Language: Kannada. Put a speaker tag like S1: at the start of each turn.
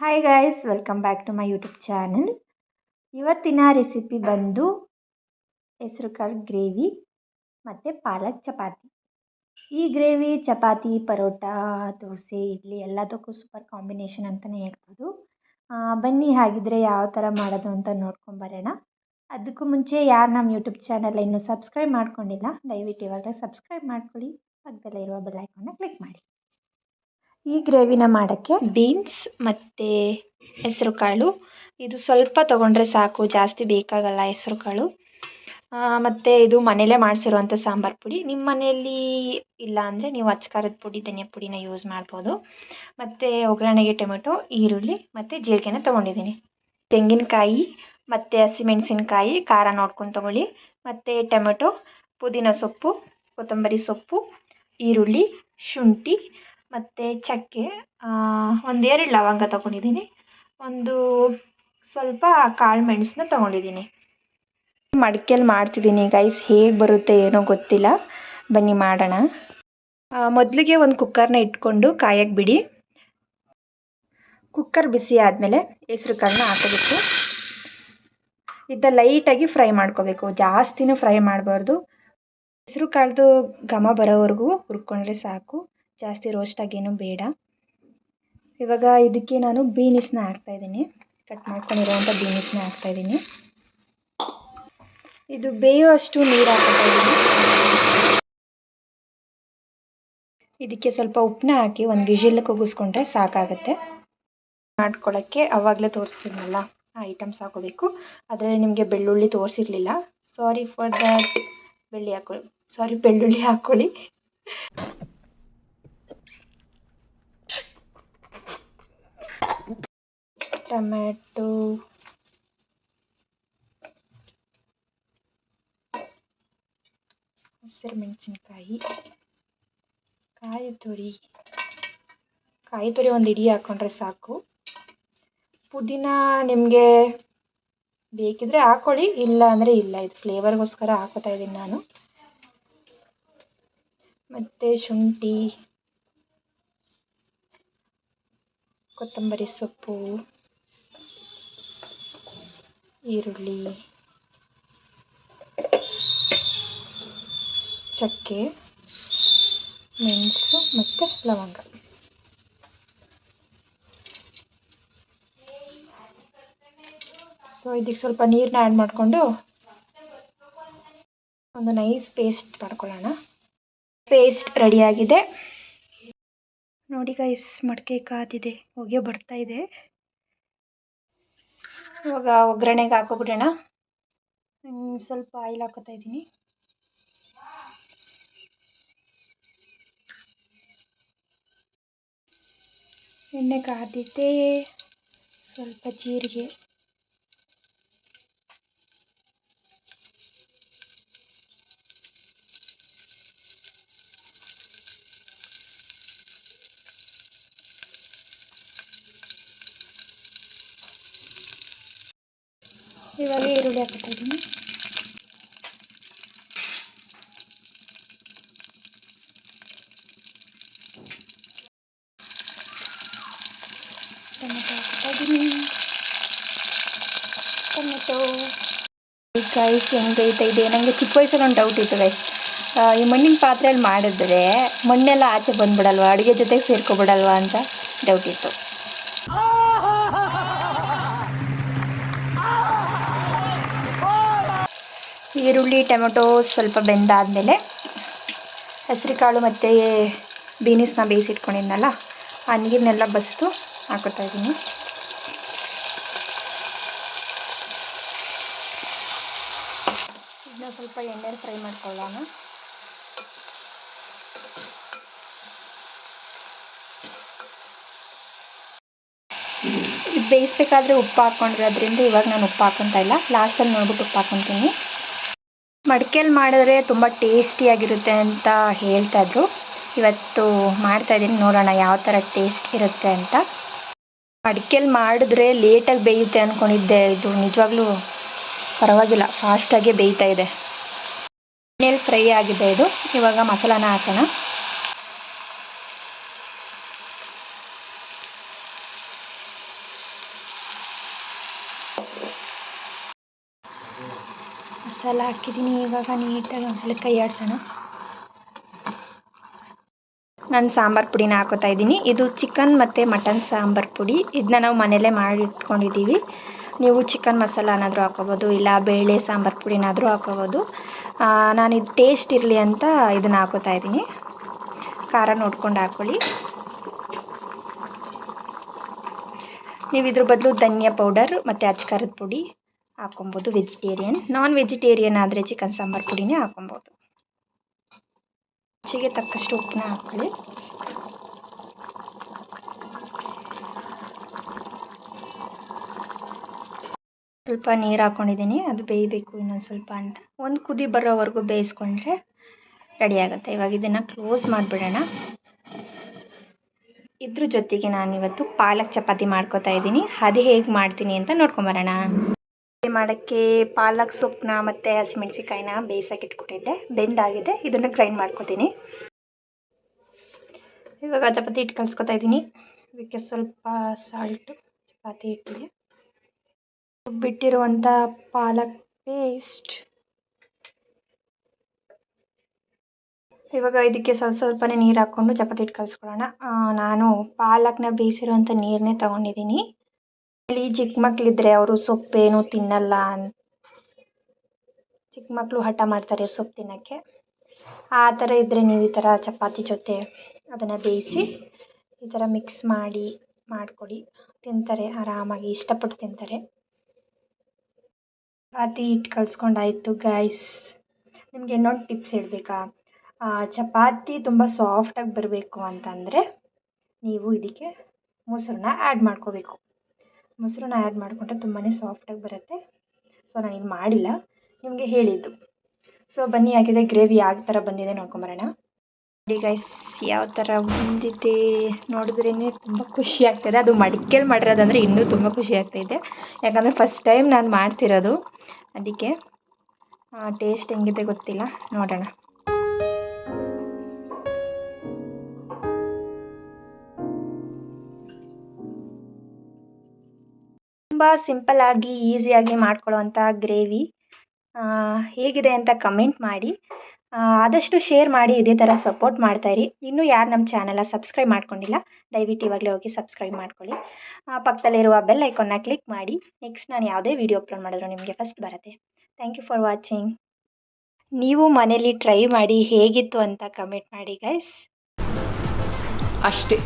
S1: Hi guys welcome back to my YouTube channel ಇವತ್ತಿನ ರೆಸಿಪಿ ಬಂದು ಹೆಸರು ಕಾಳು ಗ್ರೇವಿ ಮತ್ತು ಪಾಲಕ್ ಚಪಾತಿ. ಈ ಗ್ರೇವಿ ಚಪಾತಿ, ಪರೋಟ, ದೋಸೆ, ಇಡ್ಲಿ ಎಲ್ಲದಕ್ಕೂ ಸೂಪರ್ ಕಾಂಬಿನೇಷನ್ ಅಂತಲೇ ಹೇಳ್ಬೋದು. ಬನ್ನಿ ಹಾಗಿದ್ರೆ ಯಾವ ಥರ ಮಾಡೋದು ಅಂತ ನೋಡ್ಕೊಂಬರೋಣ ಅದಕ್ಕೂ ಮುಂಚೆ ಯಾರು ನಮ್ಮ ಯೂಟ್ಯೂಬ್ ಚಾನಲ್ ಇನ್ನೂ ಸಬ್ಸ್ಕ್ರೈಬ್ ಮಾಡ್ಕೊಂಡಿಲ್ಲ, ದಯವಿಟ್ಟು ಇವಾಗ ಸಬ್ಸ್ಕ್ರೈಬ್ ಮಾಡ್ಕೊಳ್ಳಿ. ಪಕ್ಕದಲ್ಲೇ ಇರುವ ಬೆಲ್ ಐಕಾನ್ನ ಕ್ಲಿಕ್ ಮಾಡಿ. ಈ ಗ್ರೇವಿನ ಮಾಡೋಕ್ಕೆ ಬೀನ್ಸ್ ಮತ್ತು ಹೆಸರುಕಾಳು. ಇದು ಸ್ವಲ್ಪ ತೊಗೊಂಡ್ರೆ ಸಾಕು, ಜಾಸ್ತಿ ಬೇಕಾಗಲ್ಲ ಹೆಸರುಕಾಳು. ಮತ್ತು ಇದು ಮನೇಲೆ ಮಾಡಿಸಿರುವಂಥ ಸಾಂಬಾರು ಪುಡಿ. ನಿಮ್ಮ ಮನೆಯಲ್ಲಿ ಇಲ್ಲ ಅಂದರೆ ನೀವು ಅಚ್ಕಾರದ ಪುಡಿ, ಧನಿಯಾ ಪುಡಿನ ಯೂಸ್ ಮಾಡ್ಬೋದು. ಮತ್ತು ಒಗ್ಗರಣೆಗೆ ಟೊಮೆಟೊ, ಈರುಳ್ಳಿ ಮತ್ತು ಜೀರಿಗೆನ ತೊಗೊಂಡಿದ್ದೀನಿ. ತೆಂಗಿನಕಾಯಿ ಮತ್ತು ಹಸಿಮೆಣಸಿನ್ಕಾಯಿ, ಖಾರ ನೋಡ್ಕೊಂಡು ತೊಗೊಳ್ಳಿ. ಮತ್ತು ಟೊಮೆಟೊ, ಪುದೀನ ಸೊಪ್ಪು, ಕೊತ್ತಂಬರಿ ಸೊಪ್ಪು, ಈರುಳ್ಳಿ, ಶುಂಠಿ ಮತ್ತು ಚಕ್ಕೆ ಒಂದೆರಡು ಲವಂಗ ತಗೊಂಡಿದ್ದೀನಿ. ಒಂದು ಸ್ವಲ್ಪ ಕಾಳು ಮೆಣಸನ್ನ ತಗೊಂಡಿದ್ದೀನಿ. ಮಡಿಕೇಲಿ ಮಾಡ್ತಿದ್ದೀನಿ ಗೈಸ್ ಹೇಗೆ ಬರುತ್ತೆ ಏನೋ ಗೊತ್ತಿಲ್ಲ. ಬನ್ನಿ ಮಾಡೋಣ. ಮೊದಲಿಗೆ ಒಂದು ಕುಕ್ಕರ್ನ ಇಟ್ಕೊಂಡು ಕಾಯಕ್ಕೆ ಬಿಡಿ. ಕುಕ್ಕರ್ ಬಿಸಿ ಆದಮೇಲೆ ಹೆಸ್ರು ಕಾಳನ್ನ ಹಾಕೋಬೇಕು. ಇದ್ದ ಲೈಟಾಗಿ ಫ್ರೈ ಮಾಡ್ಕೋಬೇಕು. ಜಾಸ್ತಿನೂ ಫ್ರೈ ಮಾಡಬಾರ್ದು. ಹೆಸ್ರು ಕಾಳ್ದು ಘಮ ಬರೋವರೆಗೂ ಹುರ್ಕೊಂಡ್ರೆ ಸಾಕು. ಜಾಸ್ತಿ ರೋಸ್ಟಾಗೇನು ಬೇಡ. ಇವಾಗ ಇದಕ್ಕೆ ನಾನು ಬೀನಿಸ್ನ ಹಾಕ್ತಾಯಿದ್ದೀನಿ ಕಟ್ ಮಾಡ್ಕೊಂಡಿರೋವಂಥ ಬೀನಿಸ್ನ ಹಾಕ್ತಾಯಿದ್ದೀನಿ ಇದು ಬೇಯುವಷ್ಟು ನೀರು ಹಾಕ್ತಾ ಇದ್ದೀನಿ. ಇದಕ್ಕೆ ಸ್ವಲ್ಪ ಉಪ್ಪನ್ನ ಹಾಕಿ ಒಂದು ವಿಷಿಲ್ ಕೂಗಿಸ್ಕೊಂಡ್ರೆ ಸಾಕಾಗುತ್ತೆ. ಮಾಡ್ಕೊಳ್ಳೋಕ್ಕೆ ಆವಾಗಲೇ ತೋರಿಸಿದ್ನಲ್ಲ, ಆ ಐಟಮ್ಸ್ ಹಾಕೋಬೇಕು. ಅದರಲ್ಲಿ ನಿಮಗೆ ಬೆಳ್ಳುಳ್ಳಿ ತೋರಿಸಿರಲಿಲ್ಲ. ಸಾರಿ ಫಾರ್ ದ್ಯಾಟ್ ಬೆಳ್ಳಿ ಹಾಕೊಳ್ಳಿ ಸಾರಿ ಬೆಳ್ಳುಳ್ಳಿ ಹಾಕ್ಕೊಳ್ಳಿ ಟೊಮ್ಯಾಟೊ ಹಸಿರು ಮೆಣಸಿನ್ಕಾಯಿ. ಕಾಯಿ ತುರಿ. ಕಾಯಿ ತುರಿ ಒಂದು ಇಡಿ ಹಾಕ್ಕೊಂಡ್ರೆ ಸಾಕು. ಪುದೀನ ನಿಮಗೆ ಬೇಕಿದ್ರೆ ಹಾಕ್ಕೊಳ್ಳಿ ಇಲ್ಲ ಅಂದರೆ ಇಲ್ಲ. ಇದು ಫ್ಲೇವರ್ಗೋಸ್ಕರ ಹಾಕೋತಾ ಇದ್ದೀನಿ ನಾನು. ಮತ್ತು ಶುಂಠಿ. ಕೊತ್ತಂಬರಿ ಸೊಪ್ಪು. ಈರುಳ್ಳಿ, ಚಕ್ಕೆ, ಮೆಣಸು ಮತ್ತು ಲವಂಗ. ಸೊ ಇದಕ್ಕೆ ಸ್ವಲ್ಪ ನೀರನ್ನ ಆ್ಯಡ್ ಮಾಡಿಕೊಂಡು ಒಂದು ನೈಸ್ ಪೇಸ್ಟ್ ಮಾಡ್ಕೊಳ್ಳೋಣ. ಪೇಸ್ಟ್ ರೆಡಿಯಾಗಿದೆ ನೋಡಿ ಗೈಸ್ ಮಡಿಕೆ ಕಾದಿದೆ ಹೊಗೆ ಬರ್ತಾ ಇದೆ. ಇವಾಗ ಒಗ್ಗರಣೆಗೆ ಹಾಕೋಬಿಡೋಣ. ಸ್ವಲ್ಪ ಆಯಿಲ್ ಹಾಕೋತಾ ಇದ್ದೀನಿ. ಎಣ್ಣೆ ಕಾದಿದ್ದೆ ಸ್ವಲ್ಪ ಜೀರಿಗೆ. ಇವಾಗ ಈರುಳ್ಳಿ ಹಾಕ್ತಾ ಇದ್ದೀನಿ ಟೊಮೆಟೊ ಹಾಕ್ತಾ ಟೊಮೆಟೊ. ಗೈಸ್ ಹೆಂಗೆ ಬೇಯ್ತಾ ಇದೆ. ನನಗೆ ಚಿಕ್ಕ ವಯಸ್ಸಲ್ಲಿ ಒಂದು ಡೌಟ್ ಇತ್ತು ಗೈಸ್ ಈ ಮಣ್ಣಿನ ಪಾತ್ರೆಯಲ್ಲಿ ಮಾಡಿದ್ರೆ ಮಣ್ಣೆಲ್ಲ ಆಚೆ ಬಂದ್ಬಿಡಲ್ವಾ? ಅಡುಗೆ ಜೊತೆಗೆ ಸೇರ್ಕೊಬಿಡಲ್ವಾ ಅಂತ ಡೌಟ್ ಇತ್ತು. ಈರುಳ್ಳಿ, ಟೊಮೆಟೊ ಸ್ವಲ್ಪ ಬೆಂದಾದಮೇಲೆ ಹೆಸರುಕಾಳು ಮತ್ತು ಬೀನಿಸ್ನ ಬೇಯಿಸಿಟ್ಕೊಂಡಿದ್ನಲ್ಲ, ಆ ನೀರನ್ನೆಲ್ಲ ಬಸಿದು ಹಾಕೋತಾ ಇದ್ದೀನಿ. ಇದನ್ನ ಸ್ವಲ್ಪ ಎಣ್ಣೆಲಿ ಫ್ರೈ ಮಾಡ್ಕೊಳ್ಳೋಣ. ಬೇಯಿಸ್ಬೇಕಾದ್ರೆ ಉಪ್ಪು ಹಾಕ್ಕೊಂಡಿರೋದ್ರಿಂದ ಇವಾಗ ನಾನು ಉಪ್ಪು ಹಾಕೊತಾ ಇಲ್ಲ. ಲಾಸ್ಟಲ್ಲಿ ನೋಡ್ಬಿಟ್ಟು ಉಪ್ಪು ಹಾಕ್ಕೊತೀನಿ. ಮಡಿಕೆಯಲ್ಲಿ ಮಾಡಿದ್ರೆ ತುಂಬ ಟೇಸ್ಟಿಯಾಗಿರುತ್ತೆ ಅಂತ ಹೇಳ್ತಾಯಿದ್ರು ಇವತ್ತು ಮಾಡ್ತಾಯಿದ್ದೀನಿ ನೋಡೋಣ ಯಾವ ಥರ ಟೇಸ್ಟ್ ಇರುತ್ತೆ ಅಂತ. ಮಡಿಕೇಲಿ ಮಾಡಿದ್ರೆ ಲೇಟಾಗಿ ಬೇಯುತ್ತೆ ಅಂದ್ಕೊಂಡಿದ್ದೆ ಇದು ನಿಜವಾಗ್ಲೂ ಪರವಾಗಿಲ್ಲ ಫಾಸ್ಟಾಗೇ ಬೇಯ್ತಾ ಇದೆ. ಎಣ್ಣೆಲಿ ಫ್ರೈ ಆಗಿದೆ ಇದು, ಇವಾಗ ಮಸಾಲಾನ ಹಾಕೋಣ. ಮಸಾಲ ಹಾಕಿದ್ದೀನಿ. ಇವಾಗ ನೀಟಾಗಿ ಒಂದ್ಸಲ ಕೈ ಆಡಿಸೋಣ. ನಾನು ಸಾಂಬಾರು ಪುಡಿನ ಹಾಕೋತಾ ಇದ್ದೀನಿ. ಇದು ಚಿಕನ್ ಮತ್ತು ಮಟನ್ ಸಾಂಬಾರು ಪುಡಿ. ಇದನ್ನ ನಾವು ಮನೆಯಲ್ಲೇ ಮಾಡಿಟ್ಕೊಂಡಿದ್ದೀವಿ ನೀವು ಚಿಕನ್ ಮಸಾಲನಾದರೂ ಹಾಕೋಬೋದು, ಇಲ್ಲ ಬೇಳೆ ಸಾಂಬಾರು ಪುಡಿನಾದರೂ ಹಾಕೋಬೋದು. ನಾನು ಇದು ಟೇಸ್ಟ್ ಇರಲಿ ಅಂತ ಇದನ್ನು ಹಾಕೋತಾ ಇದ್ದೀನಿ. ಖಾರ ನೋಡ್ಕೊಂಡು ಹಾಕ್ಕೊಳ್ಳಿ ನೀವು ಇದ್ರ ಬದಲು ಧನಿಯಾ ಪೌಡರ್ ಮತ್ತು ಅಚ್ಕಾರದ ಪುಡಿ. ಹಾಕೊಬೋದು. ವೆಜಿಟೇರಿಯನ್ ನಾನ್ ವೆಜಿಟೇರಿಯನ್ ಆದರೆ ಚಿಕನ್ ಸಾಂಬಾರು ಪುಡಿನೇ ಹಾಕೊಬೋದು. ರುಚಿಗೆ ತಕ್ಕಷ್ಟು ಉಪ್ಪನ್ನ ಹಾಕ್ಕೊಳ್ಳಿ. ಸ್ವಲ್ಪ ನೀರು ಹಾಕ್ಕೊಂಡಿದ್ದೀನಿ ಅದು ಬೇಯಬೇಕು ಇನ್ನೊಂದು ಸ್ವಲ್ಪ ಅಂತ. ಒಂದು ಕುದಿ ಬರೋವರೆಗೂ ಬೇಯಿಸ್ಕೊಂಡ್ರೆ ರೆಡಿ ಆಗುತ್ತೆ. ಇವಾಗ ಇದನ್ನು ಕ್ಲೋಸ್ ಮಾಡಿಬಿಡೋಣ. ಇದ್ರ ಜೊತೆಗೆ ನಾನು ಇವತ್ತು ಪಾಲಕ್ ಚಪಾತಿ ಮಾಡ್ಕೋತಾ ಇದ್ದೀನಿ. ಅದು ಹೇಗೆ ಮಾಡ್ತೀನಿ ಅಂತ ನೋಡ್ಕೊಂಬರೋಣ. ಮಾಡೋಕ್ಕೆ ಪಾಲಕ್ ಸೊಪ್ಪನ್ನ ಮತ್ತು ಹಸಿಮೆಣ್ಸಿಕಾಯಿನ ಬೇಯಿಸೋಕೆ ಇಟ್ಕೊಟ್ಟಿದ್ದೆ. ಬೆಂದಾಗಿದೆ. ಇದನ್ನು ಗ್ರೈಂಡ್ ಮಾಡ್ಕೊತೀನಿ ಇವಾಗ ಚಪಾತಿ ಹಿಟ್ಟು ಕಲಿಸ್ಕೊತಾ ಇದ್ದೀನಿ. ಇದಕ್ಕೆ ಸ್ವಲ್ಪ ಸಾಲ್ಟು ಚಪಾತಿ ಹಿಟ್ಟಿಗೆ. ಬಿಟ್ಟಿರುವಂಥ ಪಾಲಕ್ ಪೇಸ್ಟ್ ಇವಾಗ ಇದಕ್ಕೆ ಸ್ವಲ್ಪ ಸ್ವಲ್ಪನೇ ನೀರು ಹಾಕ್ಕೊಂಡು ಚಪಾತಿ ಹಿಟ್ಟು ಕಲಿಸ್ಕೊಳ್ಳೋಣ. ನಾನು ಪಾಲಕ್ನ ಬೇಯಿಸಿರುವಂಥ ನೀರನ್ನೇ ತೊಗೊಂಡಿದ್ದೀನಿ. ಇಲ್ಲಿ ಚಿಕ್ಕ ಮಕ್ಕಳಿದ್ರೆ ಅವರು ಸೊಪ್ಪೇನು ತಿನ್ನಲ್ಲ ಚಿಕ್ಕ ಮಕ್ಕಳು ಹಠ ಮಾಡ್ತಾರೆ ಸೊಪ್ಪು ತಿನ್ನೋಕ್ಕೆ ಆ ಥರ ಇದ್ದರೆ ನೀವು ಈ ಥರ ಚಪಾತಿ ಜೊತೆ ಅದನ್ನು ಬೇಯಿಸಿ ಈ ಥರ ಮಿಕ್ಸ್ ಮಾಡಿ ಮಾಡಿಕೊಡಿ ತಿಂತಾರೆ ಆರಾಮಾಗಿ ಇಷ್ಟಪಟ್ಟು ತಿಂತಾರೆ ಚಪಾತಿ ಹಿಟ್ಟು ಕಲಿಸ್ಕೊಂಡಾಯ್ತು ಗೈಸ್ ನಿಮಗೆ ಇನ್ನೊಂದು ಟಿಪ್ಸ್ ಹೇಳಬೇಕಾ ಚಪಾತಿ ತುಂಬ ಸಾಫ್ಟಾಗಿ ಬರಬೇಕು ಅಂತಂದರೆ ನೀವು ಇದಕ್ಕೆ ಮೊಸರನ್ನ ಆ್ಯಡ್ ಮಾಡ್ಕೋಬೇಕು ಮೊಸರನ್ನ ಆ್ಯಡ್ ಮಾಡಿಕೊಂಡ್ರೆ ತುಂಬಾ ಸಾಫ್ಟಾಗಿ ಬರುತ್ತೆ. ಸೊ ನಾನು ಇದು ಮಾಡಿಲ್ಲ. ನಿಮಗೆ ಹೇಳಿದ್ದು. ಸೊ ಬನ್ನಿ ಆಗಿದೆ ಗ್ರೇವಿ ಯಾವ ಥರ ಬಂದಿದೆ ನೋಡ್ಕೊಂಬರೋಣ. ನೋಡಿ ಗೈಸ್ ಯಾವ ಥರ ಬಂದಿದೆ ನೋಡಿದ್ರೇ ತುಂಬ ಖುಷಿ ಆಗ್ತಾಯಿದೆ ಅದು ಮಡಿಕೆಲಿ ಮಾಡಿರೋದಂದರೆ ಇನ್ನೂ ತುಂಬ ಖುಷಿ ಆಗ್ತಾಯಿದೆ ಯಾಕಂದರೆ ಫಸ್ಟ್ ಟೈಮ್ ನಾನು ಮಾಡ್ತಿರೋದು. ಅದಕ್ಕೆ ಟೇಸ್ಟ್ ಹೆಂಗಿದೆ ಗೊತ್ತಿಲ್ಲ. ನೋಡೋಣ. ತುಂಬ ಸಿಂಪಲ್ಲಾಗಿ ಈಸಿಯಾಗಿ ಮಾಡ್ಕೊಳ್ಳುವಂಥ ಗ್ರೇವಿ. ಹೇಗಿದೆ ಅಂತ ಕಮೆಂಟ್ ಮಾಡಿ. ಆದಷ್ಟು ಶೇರ್ ಮಾಡಿ, ಇದೇ ಥರ ಸಪೋರ್ಟ್ ಮಾಡ್ತಾಯಿರಿ ಇನ್ನೂ ಯಾರು ನಮ್ಮ ಚಾನಲ ಸಬ್ಸ್ಕ್ರೈಬ್ ಮಾಡ್ಕೊಂಡಿಲ್ಲ, ದಯವಿಟ್ಟು ಇವಾಗಲೇ ಹೋಗಿ ಸಬ್ಸ್ಕ್ರೈಬ್ ಮಾಡ್ಕೊಳ್ಳಿ. ಪಕ್ಕದಲ್ಲಿರುವ ಬೆಲ್ ಐಕಾನ್ನ ಕ್ಲಿಕ್ ಮಾಡಿ. ನೆಕ್ಸ್ಟ್ ನಾನು ಯಾವುದೇ ವೀಡಿಯೋ ಅಪ್ಲೋಡ್ ಮಾಡಿದ್ರು ನಿಮಗೆ ಫಸ್ಟ್ ಬರುತ್ತೆ. ಥ್ಯಾಂಕ್ ಯು ಫಾರ್ ವಾಚಿಂಗ್ ನೀವು ಮನೇಲಿ ಟ್ರೈ ಮಾಡಿ ಹೇಗಿತ್ತು ಅಂತ ಕಮೆಂಟ್ ಮಾಡಿ ಗೈಸ್
S2: ಅಷ್ಟೇ.